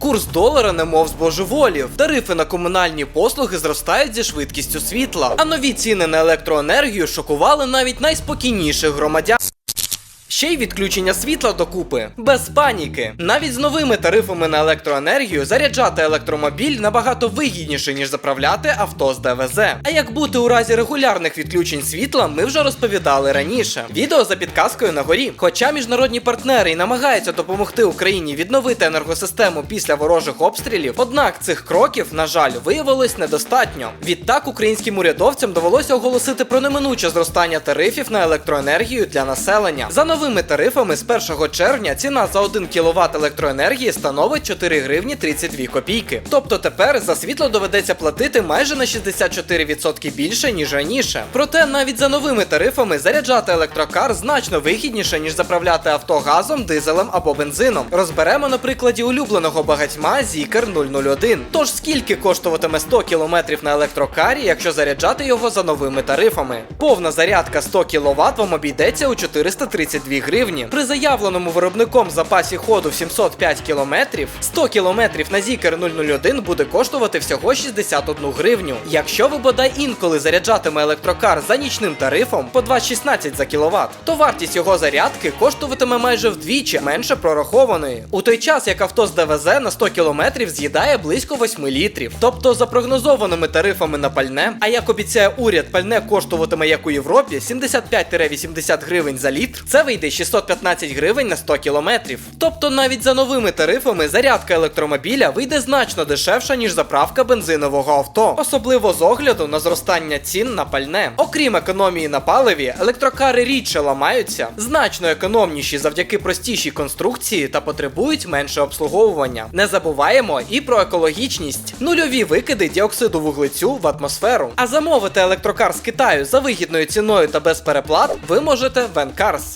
Курс долара немов збожеволів. Тарифи на комунальні послуги зростають зі швидкістю світла. А нові ціни на електроенергію шокували навіть найспокійніших громадян. Ще й відключення світла докупи без паніки. Навіть з новими тарифами на електроенергію заряджати електромобіль набагато вигідніше, ніж заправляти авто з ДВЗ. А як бути у разі регулярних відключень світла, ми вже розповідали раніше. Відео за підказкою на горі. Хоча міжнародні партнери і намагаються допомогти Україні відновити енергосистему після ворожих обстрілів, однак цих кроків, на жаль, виявилось недостатньо. Відтак українським урядовцям довелося оголосити про неминуче зростання тарифів на електроенергію для населення. За новими тарифами з 1 червня ціна за 1 кВт електроенергії становить 4 гривні 32 копійки. Тобто тепер за світло доведеться платити майже на 64% більше ніж раніше. Проте навіть за новими тарифами заряджати електрокар значно вигідніше ніж заправляти авто газом, дизелем або бензином. Розберемо на прикладі улюбленого багатьма Zikr 001. Тож скільки коштуватиме 100 км на електрокарі, якщо заряджати його за новими тарифами? Повна зарядка 100 кВт вам обійдеться у 432 гривні. При заявленому виробником запасі ходу в 705 км 100 км на Zikr 001 буде коштувати всього 61 гривню. Якщо ви бодай інколи заряджатиме електрокар за нічним тарифом по 2,16 за кВт, то вартість його зарядки коштуватиме майже вдвічі менше прорахованої. У той час як авто з ДВЗ на 100 км з'їдає близько 8 літрів. Тобто за прогнозованими тарифами на пальне, а як обіцяє уряд, пальне коштуватиме як у Європі 75-80 гривень за літр, це вийде 615 гривень на 100 кілометрів. Тобто навіть за новими тарифами зарядка електромобіля вийде значно дешевша, ніж заправка бензинового авто, особливо з огляду на зростання цін на пальне. Окрім економії на паливі, електрокари рідше ламаються, значно економніші завдяки простішій конструкції та потребують менше обслуговування. Не забуваємо і про екологічність, нульові викиди діоксиду вуглецю в атмосферу. А замовити електрокар з Китаю за вигідною ціною та без переплат ви можете в Енкарс.